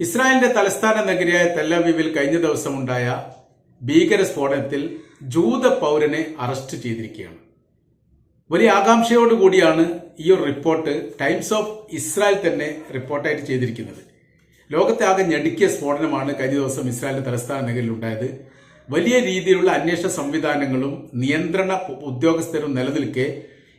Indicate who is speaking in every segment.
Speaker 1: ഇസ്രായേലിന്റെ തലസ്ഥാന നഗരിയായ തെല്ലവീവിൽ കഴിഞ്ഞ ദിവസമുണ്ടായ ഭീകര സ്ഫോടനത്തിൽ ജൂത പൗരനെ അറസ്റ്റ് ചെയ്തിരിക്കുകയാണ്. വലിയ ആകാംക്ഷയോടുകൂടിയാണ് ഈ ഒരു റിപ്പോർട്ട് ടൈംസ് ഓഫ് ഇസ്രായേൽ തന്നെ റിപ്പോർട്ടായിട്ട് ചെയ്തിരിക്കുന്നത്. ലോകത്തെ ആകെ ഞെടുക്കിയ സ്ഫോടനമാണ് കഴിഞ്ഞ ദിവസം ഇസ്രായേലിന്റെ തലസ്ഥാന നഗരിയിൽ ഉണ്ടായത്. വലിയ രീതിയിലുള്ള അന്വേഷണ സംവിധാനങ്ങളും നിയന്ത്രണ ഉദ്യോഗസ്ഥരും നിലനിൽക്കെ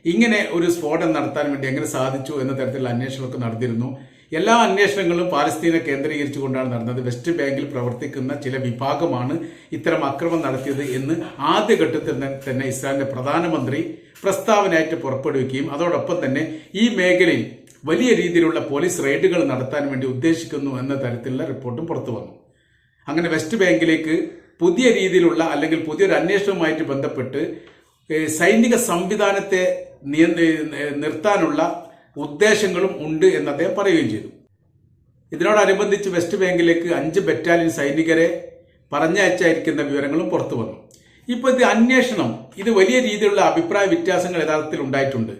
Speaker 1: ഇങ്ങനെ ഒരു സ്ഫോടനം നടത്താൻ വേണ്ടി എങ്ങനെ സാധിച്ചു എന്ന തരത്തിലുള്ള അന്വേഷണമൊക്കെ നടന്നിരുന്നു. എല്ലാ അന്വേഷണങ്ങളും പാലസ്തീനെ കേന്ദ്രീകരിച്ചുകൊണ്ടാണ് നടന്നത്. വെസ്റ്റ് ബാങ്കിൽ പ്രവർത്തിക്കുന്ന ചില വിഭാഗമാണ് ഇത്തരം അക്രമം നടത്തിയത് എന്ന് ആദ്യഘട്ടത്തിൽ തന്നെ ഇസ്രായേലിന്റെ പ്രധാനമന്ത്രി പ്രസ്താവനയായിട്ട് പുറപ്പെടുവിക്കുകയും അതോടൊപ്പം തന്നെ ഈ മേഖലയിൽ വലിയ രീതിയിലുള്ള പോലീസ് റെയ്ഡുകൾ നടത്താൻ വേണ്ടി ഉദ്ദേശിക്കുന്നു എന്ന തരത്തിലുള്ള റിപ്പോർട്ടും പുറത്തു വന്നു. അങ്ങനെ വെസ്റ്റ് ബാങ്കിലേക്ക് പുതിയ രീതിയിലുള്ള അല്ലെങ്കിൽ പുതിയൊരു അന്വേഷണവുമായിട്ട് ബന്ധപ്പെട്ട് സൈനിക സംവിധാനത്തെ നിർത്താനുള്ള ഉദ്ദേശങ്ങളും ഉണ്ട് എന്ന് അദ്ദേഹം പറയുകയും ചെയ്തു. ഇതിനോടനുബന്ധിച്ച് വെസ്റ്റ് ബാങ്കിലേക്ക് അഞ്ച് ബറ്റാലിയൻ സൈനികരെ പറഞ്ഞയച്ചായിരിക്കുന്ന വിവരങ്ങളും പുറത്തു വന്നു. ഇപ്പോൾ ഇത് അന്വേഷണം ഇത് വലിയ രീതിയിലുള്ള അഭിപ്രായ വ്യത്യാസങ്ങൾ യഥാർത്ഥത്തിൽ ഉണ്ടായിട്ടുണ്ട്.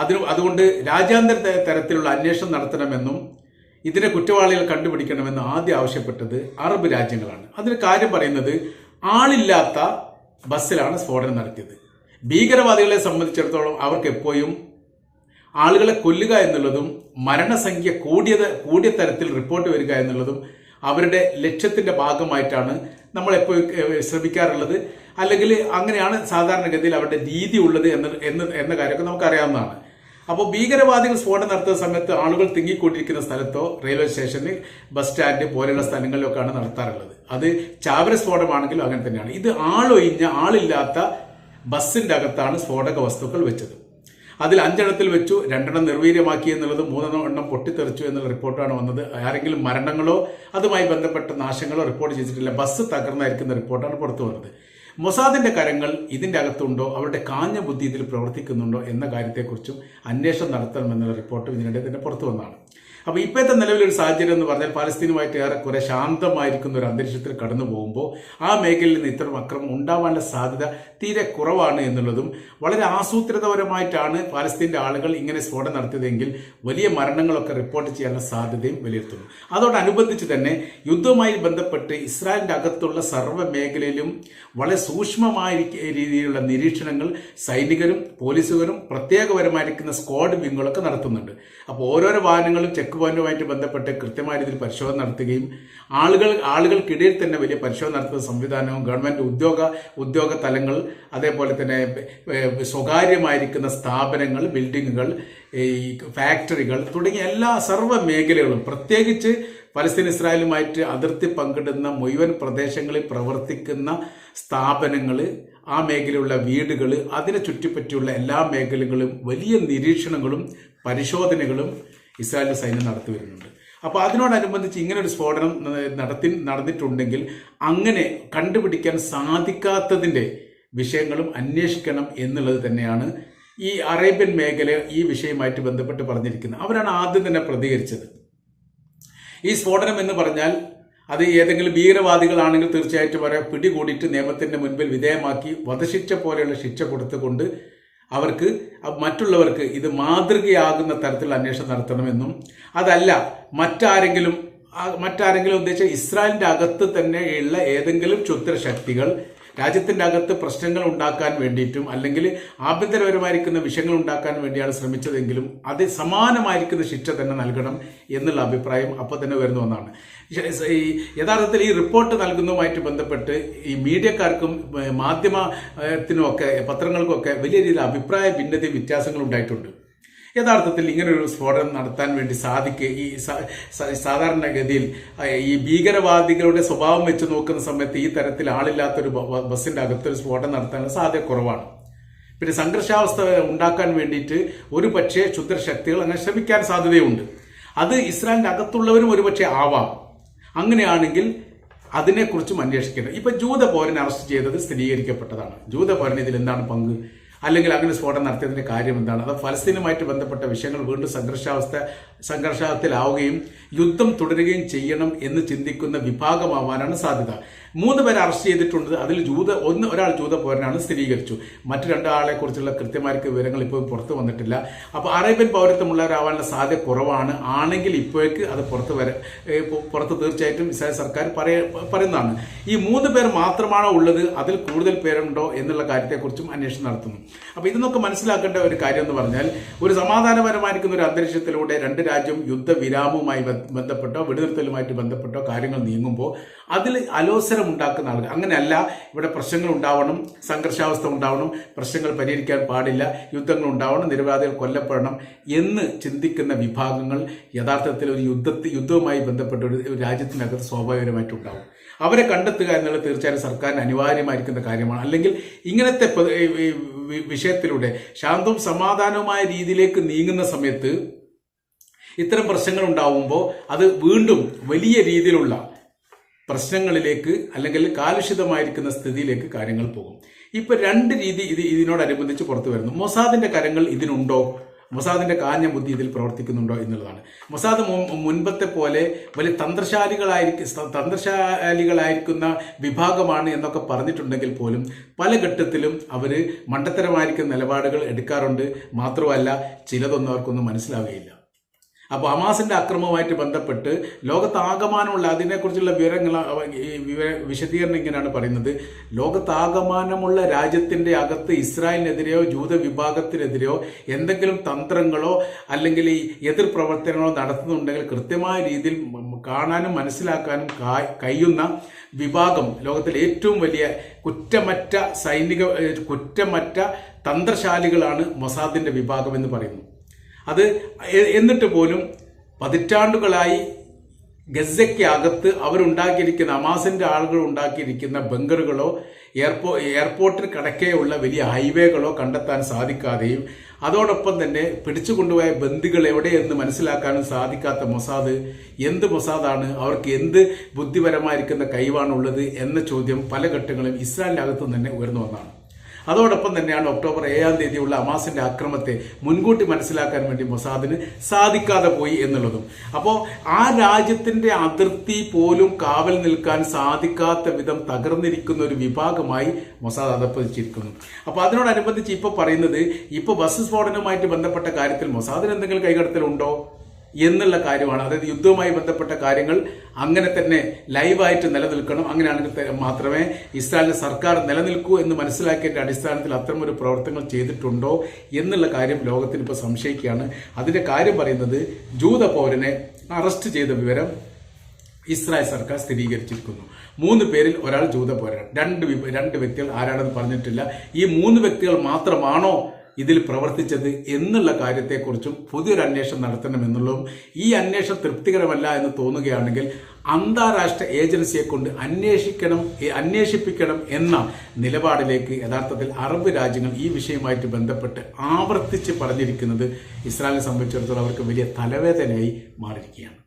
Speaker 1: അതിന് അതുകൊണ്ട് രാജ്യാന്തര തരത്തിലുള്ള അന്വേഷണം നടത്തണമെന്നും ഇതിനെ കുറ്റവാളികൾ കണ്ടുപിടിക്കണമെന്നും ആദ്യം ആവശ്യപ്പെട്ടത് അറബ് രാജ്യങ്ങളാണ്. അതിന് കാര്യം പറയുന്നത് ആളില്ലാത്ത ബസ്സിലാണ് സ്ഫോടനം നടത്തിയത്. ഭീകരവാദികളെ സംബന്ധിച്ചിടത്തോളം അവർക്ക് എപ്പോഴും ആളുകളെ കൊല്ലുക എന്നുള്ളതും മരണസംഖ്യ കൂടിയത് കൂടിയ തരത്തിൽ റിപ്പോർട്ട് വരിക എന്നുള്ളതും അവരുടെ ലക്ഷ്യത്തിന്റെ ഭാഗമായിട്ടാണ് നമ്മൾ ഏഹ്, ശ്രമിക്കാറുള്ളത്. അല്ലെങ്കിൽ അങ്ങനെയാണ് സാധാരണഗതിയിൽ അവരുടെ രീതി ഉള്ളത് എന്ന് എന്ന് എന്ന കാര്യമൊക്കെ നമുക്കറിയാവുന്നതാണ്. അപ്പോൾ ഭീകരവാദികൾ സ്ഫോടനം നടത്തുന്ന സമയത്ത് ആളുകൾ തിങ്ങിക്കൊണ്ടിരിക്കുന്ന സ്ഥലത്തോ റെയിൽവേ സ്റ്റേഷനിൽ ബസ് സ്റ്റാൻഡ് പോലെയുള്ള സ്ഥലങ്ങളിലൊക്കെയാണ് നടത്താറുള്ളത്. അത് ചാവര സ്ഫോടനമാണെങ്കിലും അങ്ങനെ തന്നെയാണ്. ഇത് ആളൊഴിഞ്ഞ ആളില്ലാത്ത ബസ്സിന്റെ അകത്താണ് സ്ഫോടക വസ്തുക്കൾ വെച്ചത്. അതിൽ അഞ്ചെണ്ണത്തിൽ വെച്ചു രണ്ടെണ്ണം നിർവീര്യമാക്കി എന്നുള്ളത് മൂന്നെണ്ണം എണ്ണം പൊട്ടിത്തെറിച്ചു എന്നുള്ള റിപ്പോർട്ടാണ് വന്നത്. ആരെങ്കിലും മരണങ്ങളോ അതുമായി ബന്ധപ്പെട്ട നാശങ്ങളോ റിപ്പോർട്ട് ചെയ്തിട്ടില്ല. ബസ് തകർന്നായിരിക്കുന്ന റിപ്പോർട്ടാണ് പുറത്തു വന്നത്. മൊസാദിന്റെ കരങ്ങൾ ഇതിന്റെ അകത്തുണ്ടോ? അവരുടെ കാഞ്ഞ ബുദ്ധി ഇതിൽ പ്രവർത്തിക്കുന്നുണ്ടോ? എന്ന കാര്യത്തെക്കുറിച്ചും അന്വേഷണം നടത്തണമെന്നുള്ള റിപ്പോർട്ട് ഇതിനിടെ തന്നെ പുറത്തു വന്നതാണ്. അപ്പോൾ ഇപ്പോഴത്തെ നിലവിലൊരു സാഹചര്യം എന്ന് പറഞ്ഞാൽ പാലസ്തീനുമായിട്ട് ഏറെക്കുറെ ശാന്തമായിരിക്കുന്ന ഒരു അന്തരീക്ഷത്തിൽ കടന്നു പോകുമ്പോൾ ആ മേഖലയിൽ നിന്ന് ഇത്തരം അക്രമം ഉണ്ടാവാനുള്ള സാധ്യത തീരെ കുറവാണ് എന്നുള്ളതും വളരെ ആസൂത്രിതപരമായിട്ടാണ് പാലസ്തീന്റെ ആളുകൾ ഇങ്ങനെ സ്ഫോടനം നടത്തിയതെങ്കിൽ വലിയ മരണങ്ങളൊക്കെ റിപ്പോർട്ട് ചെയ്യാനുള്ള സാധ്യതയും വിലയിരുത്തുന്നു. അതോടനുബന്ധിച്ച് തന്നെ യുദ്ധവുമായി ബന്ധപ്പെട്ട് ഇസ്രായേലിന്റെ അകത്തുള്ള സർവ മേഖലയിലും വളരെ സൂക്ഷ്മമായ രീതിയിലുള്ള നിരീക്ഷണങ്ങൾ സൈനികരും പോലീസുകാരും പ്രത്യേകപരമായിരിക്കുന്ന സ്ക്വാഡ് വിങ്ങുകളൊക്കെ നടത്തുന്നുണ്ട്. അപ്പോൾ ഓരോരോ വാഹനങ്ങളും ചെക്ക് പോയിന്റുമായിട്ട് ബന്ധപ്പെട്ട് കൃത്യമായ രീതിയിൽ പരിശോധന നടത്തുകയും ആളുകൾ ആളുകൾക്കിടയിൽ തന്നെ വലിയ പരിശോധന നടത്തുന്ന സംവിധാനവും ഗവൺമെന്റ് ഉദ്യോഗ ഉദ്യോഗ തലങ്ങൾ അതേപോലെ തന്നെ സ്വകാര്യമായിരിക്കുന്ന സ്ഥാപനങ്ങൾ ബിൽഡിങ്ങുകൾ ഈ ഫാക്ടറികൾ തുടങ്ങിയ എല്ലാ സർവ മേഖലകളും പ്രത്യേകിച്ച് പലസ്തീൻ ഇസ്രായേലുമായിട്ട് അതിർത്തി പങ്കിടുന്ന മുഴുവൻ പ്രദേശങ്ങളിൽ പ്രവർത്തിക്കുന്ന സ്ഥാപനങ്ങൾ ആ മേഖലയുള്ള വീടുകൾ അതിനെ ചുറ്റിപ്പറ്റിയുള്ള എല്ലാ മേഖലകളും വലിയ നിരീക്ഷണങ്ങളും പരിശോധനകളും ഇസ്രായേലിന്റെ സൈന്യം നടത്തി വരുന്നുണ്ട്. അപ്പോൾ അതിനോടനുബന്ധിച്ച് ഇങ്ങനെ ഒരു സ്ഫോടനം നടത്തി നടന്നിട്ടുണ്ടെങ്കിൽ അങ്ങനെ കണ്ടുപിടിക്കാൻ സാധിക്കാത്തതിന്റെ വിഷയങ്ങളും അന്വേഷിക്കണം എന്നുള്ളത് തന്നെയാണ് ഈ അറേബ്യൻ മേഖല ഈ വിഷയവുമായിട്ട് ബന്ധപ്പെട്ട് പറഞ്ഞിരിക്കുന്നത്. അവരാണ് ആദ്യം തന്നെ പ്രതികരിച്ചത്. ഈ സ്ഫോടനം എന്ന് പറഞ്ഞാൽ അത് ഏതെങ്കിലും ഭീകരവാദികളാണെങ്കിൽ തീർച്ചയായിട്ടും അവരെ പിടികൂടിയിട്ട് നിയമത്തിന്റെ മുൻപിൽ വിധേയമാക്കി വധശിക്ഷ പോലെയുള്ള ശിക്ഷ കൊടുത്തുകൊണ്ട് അവർക്ക് മറ്റുള്ളവർക്ക് ഇത് മാതൃകയാകുന്ന തരത്തിലുള്ള അന്വേഷണം നടത്തണമെന്നും അതല്ല മറ്റാരെങ്കിലും മറ്റാരെങ്കിലും ഉദ്ദേശിച്ച ഇസ്രായേലിന്റെ അകത്ത് തന്നെയുള്ള ഏതെങ്കിലും ക്ഷുദ്ര ശക്തികൾ രാജ്യത്തിന്റെ അകത്ത് പ്രശ്നങ്ങൾ ഉണ്ടാക്കാൻ വേണ്ടിയിട്ടും അല്ലെങ്കിൽ ആഭ്യന്തരപരമായിരിക്കുന്ന വിഷയങ്ങൾ ഉണ്ടാക്കാൻ വേണ്ടിയാണ് ശ്രമിച്ചതെങ്കിലും അത് സമാനമായിരിക്കുന്ന ശിക്ഷ തന്നെ നൽകണം എന്നുള്ള അഭിപ്രായം അപ്പോൾ തന്നെ വരുന്ന ഒന്നാണ് ഈ യഥാർത്ഥത്തിൽ ഈ റിപ്പോർട്ട് നൽകുന്നതുമായിട്ട് ബന്ധപ്പെട്ട് ഈ മീഡിയക്കാർക്കും മാധ്യമത്തിനുമൊക്കെ പത്രങ്ങൾക്കൊക്കെ വലിയ രീതിയിൽ അഭിപ്രായ ഭിന്നതയും വ്യത്യാസങ്ങളും ഉണ്ടായിട്ടുണ്ട്. യഥാർത്ഥത്തിൽ ഇങ്ങനൊരു സ്ഫോടനം നടത്താൻ വേണ്ടി സാധിക്കുക ഈ സാധാരണഗതിയിൽ ഈ ഭീകരവാദികളുടെ സ്വഭാവം വെച്ച് നോക്കുന്ന സമയത്ത് ഈ തരത്തിൽ ആളില്ലാത്തൊരു ബ- ബ- ബസ്സിന്റെ അകത്തൊരു സ്ഫോടനം നടത്താനുള്ള സാധ്യത കുറവാണ്. പിന്നെ സംഘർഷാവസ്ഥ ഉണ്ടാക്കാൻ വേണ്ടിയിട്ട് ഒരു പക്ഷേ ക്ഷുദ്രശക്തികൾ അങ്ങനെ ശ്രമിക്കാൻ സാധ്യതയുണ്ട്. അത് ഇസ്രായേലിന്റെ അകത്തുള്ളവരും ഒരുപക്ഷെ ആവാം. അങ്ങനെയാണെങ്കിൽ അതിനെക്കുറിച്ചും അന്വേഷിക്കേണ്ടത് ഇപ്പൊ ജൂത പൗരനെ അറസ്റ്റ് ചെയ്തത് സ്ഥിരീകരിക്കപ്പെട്ടതാണ്. ജൂത പൗരന് ഇതിൽ എന്താണ് പങ്ക്? അല്ലെങ്കിൽ അങ്ങനെ സ്ഫോടനം നടത്തിയതിന്റെ കാര്യം എന്താണ്? അത് ഫലസ്തീനുമായിട്ട് ബന്ധപ്പെട്ട വിഷയങ്ങൾ വീണ്ടും സംഘർഷാവസ്ഥ സംഘർഷത്തിലാവുകയും യുദ്ധം തുടരുകയും ചെയ്യണം എന്ന് ചിന്തിക്കുന്ന വിഭാഗമാവാനാണ് സാധ്യത. മൂന്ന് പേരെ അറസ്റ്റ് ചെയ്തിട്ടുണ്ട്. അതിൽ ജൂത ഒന്ന് ഒരാൾ ജൂത പൗരനാണ് സ്ഥിരീകരിച്ചു. മറ്റു രണ്ടാളെ കുറിച്ചുള്ള കൃത്യമായ വിവരങ്ങൾ ഇപ്പോൾ പുറത്തു വന്നിട്ടില്ല. അപ്പോൾ അറേബ്യൻ പൗരത്വമുള്ളവരാവാനുള്ള സാധ്യത കുറവാണ്. ആണെങ്കിൽ ഇപ്പോഴേക്ക് അത് പുറത്ത് വര പുറത്ത് തീർച്ചയായിട്ടും ഇസ്രായേൽ സർക്കാർ പറയ പറയുന്നതാണ്. ഈ മൂന്ന് പേർ മാത്രമാണോ ഉള്ളത്? അതിൽ കൂടുതൽ പേരുണ്ടോ എന്നുള്ള കാര്യത്തെക്കുറിച്ചും അന്വേഷണം നടത്തുന്നു. അപ്പോൾ ഇതെന്നൊക്കെ മനസ്സിലാക്കേണ്ട ഒരു കാര്യം എന്ന് പറഞ്ഞാൽ ഒരു സമാധാനപരമായിരിക്കുന്ന ഒരു അന്തരീക്ഷത്തിലൂടെ രണ്ട് രാജ്യം യുദ്ധവിരാമവുമായി ബന്ധപ്പെട്ടോ വെടിനിർത്തലുമായിട്ട് ബന്ധപ്പെട്ടോ കാര്യങ്ങൾ നീങ്ങുമ്പോൾ അതിൽ അലോസരം ഉണ്ടാക്കുന്ന ആളുകൾ. അങ്ങനെയല്ല ഇവിടെ പ്രശ്നങ്ങൾ ഉണ്ടാവണം സംഘർഷാവസ്ഥ ഉണ്ടാവണം പ്രശ്നങ്ങൾ പരിഹരിക്കാൻ പാടില്ല യുദ്ധങ്ങൾ ഉണ്ടാവണം നിരവധികൾ കൊല്ലപ്പെടണം എന്ന് ചിന്തിക്കുന്ന വിഭാഗങ്ങൾ യഥാർത്ഥത്തിൽ ഒരു യുദ്ധത്തിൽ യുദ്ധവുമായി ബന്ധപ്പെട്ട ഒരു രാജ്യത്തിനകത്ത് സ്വാഭാവികമായിട്ടുണ്ടാവും അവരെ കണ്ടെത്തുക എന്നുള്ളത് തീർച്ചയായും സർക്കാരിന് അനിവാര്യമായിരിക്കുന്ന കാര്യമാണ്. അല്ലെങ്കിൽ ഇങ്ങനത്തെ വിഷയത്തിലൂടെ ശാന്തവും സമാധാനവുമായ രീതിയിലേക്ക് നീങ്ങുന്ന സമയത്ത് ഇത്തരം പ്രശ്നങ്ങൾ ഉണ്ടാവുമ്പോൾ അത് വീണ്ടും വലിയ രീതിയിലുള്ള പ്രശ്നങ്ങളിലേക്ക് അല്ലെങ്കിൽ കാലുഷിതമായിരിക്കുന്ന സ്ഥിതിയിലേക്ക് കാര്യങ്ങൾ പോകും. ഇപ്പൊ രണ്ട് രീതി ഇത് ഇതിനോടനുബന്ധിച്ച് പുറത്തു വരുന്നു. മൊസാദിന്റെ കരങ്ങൾ ഇതിനുണ്ടോ? മൊസാദിന്റെ കാഞ്ഞ ബുദ്ധി ഇതിൽ പ്രവർത്തിക്കുന്നുണ്ടോ എന്നുള്ളതാണ്. മൊസാദ് മുൻപത്തെ പോലെ വലിയ തന്ത്രശാലികളായിരിക്കും തന്ത്രശാലികളായിരിക്കുന്ന വിഭാഗമാണ് എന്നൊക്കെ പറഞ്ഞിട്ടുണ്ടെങ്കിൽ പോലും പല ഘട്ടത്തിലും അവർ മണ്ടത്തരമായിരിക്കുന്ന നിലപാടുകൾ എടുക്കാറുണ്ട്. മാത്രമല്ല ചിലതൊന്നും അവർക്കൊന്നും മനസ്സിലാവുകയില്ല. അപ്പോൾ ഹമാസിന്റെ അക്രമവുമായിട്ട് ബന്ധപ്പെട്ട് ലോകത്താകമാനമുള്ള അതിനെക്കുറിച്ചുള്ള വിവരങ്ങൾ വിശദീകരണം ഇങ്ങനെയാണ് പറയുന്നത്. ലോകത്താകമാനമുള്ള രാജ്യത്തിന്റെ അകത്ത് ഇസ്രായേലിനെതിരെയോ ജൂത വിഭാഗത്തിനെതിരെയോ എന്തെങ്കിലും തന്ത്രങ്ങളോ അല്ലെങ്കിൽ എതിർ പ്രവർത്തനങ്ങളോ നടത്തുന്നുണ്ടെങ്കിൽ കൃത്യമായ രീതിയിൽ കാണാനും മനസ്സിലാക്കാനും കഴിയുന്ന വിഭാഗം ലോകത്തിലെ ഏറ്റവും വലിയ കുറ്റമറ്റ സൈനിക കുറ്റമറ്റ തന്ത്രശാലികളാണ് മൊസാദിന്റെ വിഭാഗം എന്ന് പറയുന്നു. അത് എന്നിട്ട് പോലും പതിറ്റാണ്ടുകളായി ഗസയ്ക്കകത്ത് അവരുണ്ടാക്കിയിരിക്കുന്ന അമാസിന്റെ ആളുകൾ ഉണ്ടാക്കിയിരിക്കുന്ന ബങ്കറുകളോ എയർപോ എയർപോർട്ടിന് കിടക്കെയുള്ള വലിയ ഹൈവേകളോ കണ്ടെത്താൻ സാധിക്കാതെയും അതോടൊപ്പം തന്നെ പിടിച്ചു കൊണ്ടുപോയ ബന്ദികൾ എവിടെയെന്ന് മനസ്സിലാക്കാനും സാധിക്കാത്ത മൊസാദ് എന്ത് മൊസാദാണ് അവർക്ക് എന്ത് ബുദ്ധിപരമായിരിക്കുന്ന കഴിവാണുള്ളത് എന്ന ചോദ്യം പല ഘട്ടങ്ങളും ഇസ്രായേലിനകത്തു തന്നെ ഉയർന്നു വന്നതാണ്. അതോടൊപ്പം തന്നെയാണ് ഒക്ടോബർ ഏഴാം തീയതിയുള്ള അമാസിന്റെ അക്രമത്തെ മുൻകൂട്ടി മനസ്സിലാക്കാൻ വേണ്ടി മൊസാദിന് സാധിക്കാതെ പോയി എന്നുള്ളതും. അപ്പോൾ ആ രാജ്യത്തിന്റെ അതിർത്തി പോലും കാവൽ നിൽക്കാൻ സാധിക്കാത്ത വിധം തകർന്നിരിക്കുന്ന ഒരു വിഭാഗമായി മൊസാദ് അതപ്പതിച്ചിരിക്കുന്നു. അപ്പോൾ അതിനോടനുബന്ധിച്ച് ഇപ്പോൾ പറയുന്നത് ഇപ്പോൾ ബസ് സ്ഫോടനവുമായിട്ട് ബന്ധപ്പെട്ട കാര്യത്തിൽ മൊസാദിന് എന്തെങ്കിലും കൈകടത്തലുണ്ടോ? എന്നുള്ള കാര്യമാണ്. അതായത് യുദ്ധവുമായി ബന്ധപ്പെട്ട കാര്യങ്ങൾ അങ്ങനെ തന്നെ ലൈവായിട്ട് നിലനിൽക്കണം. അങ്ങനെയാണെങ്കിൽ മാത്രമേ ഇസ്രായേലിന്റെ സർക്കാർ നിലനിൽക്കൂ എന്ന് മനസ്സിലാക്കിയതിന്റെ അടിസ്ഥാനത്തിൽ അത്തരമൊരു പ്രവർത്തനങ്ങൾ ചെയ്തിട്ടുണ്ടോ എന്നുള്ള കാര്യം ലോകത്തിന് ഇപ്പോൾ സംശയിക്കുകയാണ്. അതിന്റെ കാര്യം പറയുന്നത് ജൂത പൗരനെ അറസ്റ്റ് ചെയ്ത വിവരം ഇസ്രായേൽ സർക്കാർ സ്ഥിരീകരിച്ചിരിക്കുന്നു. മൂന്ന് പേരിൽ ഒരാൾ ജൂത പൗരൻ രണ്ട് രണ്ട് വ്യക്തികൾ ആരാണെന്ന് പറഞ്ഞിട്ടില്ല. ഈ മൂന്ന് വ്യക്തികൾ മാത്രമാണോ ഇതിൽ പ്രവർത്തിച്ചത് എന്നുള്ള കാര്യത്തെക്കുറിച്ചും പുതിയൊരു അന്വേഷണം നടത്തണമെന്നുള്ളതും ഈ അന്വേഷണം തൃപ്തികരമല്ല എന്ന് തോന്നുകയാണെങ്കിൽ അന്താരാഷ്ട്ര ഏജൻസിയെ കൊണ്ട് അന്വേഷിക്കണം അന്വേഷിപ്പിക്കണം എന്ന നിലപാടിലേക്ക് യഥാർത്ഥത്തിൽ അറബ് രാജ്യങ്ങൾ ഈ വിഷയവുമായിട്ട് ബന്ധപ്പെട്ട് ആവർത്തിച്ച് പറഞ്ഞിരിക്കുന്നത് ഇസ്രായേലിനെ സംബന്ധിച്ചിടത്തോളം അവർക്ക് വലിയ തലവേദനയായി മാറിയിരിക്കുകയാണ്.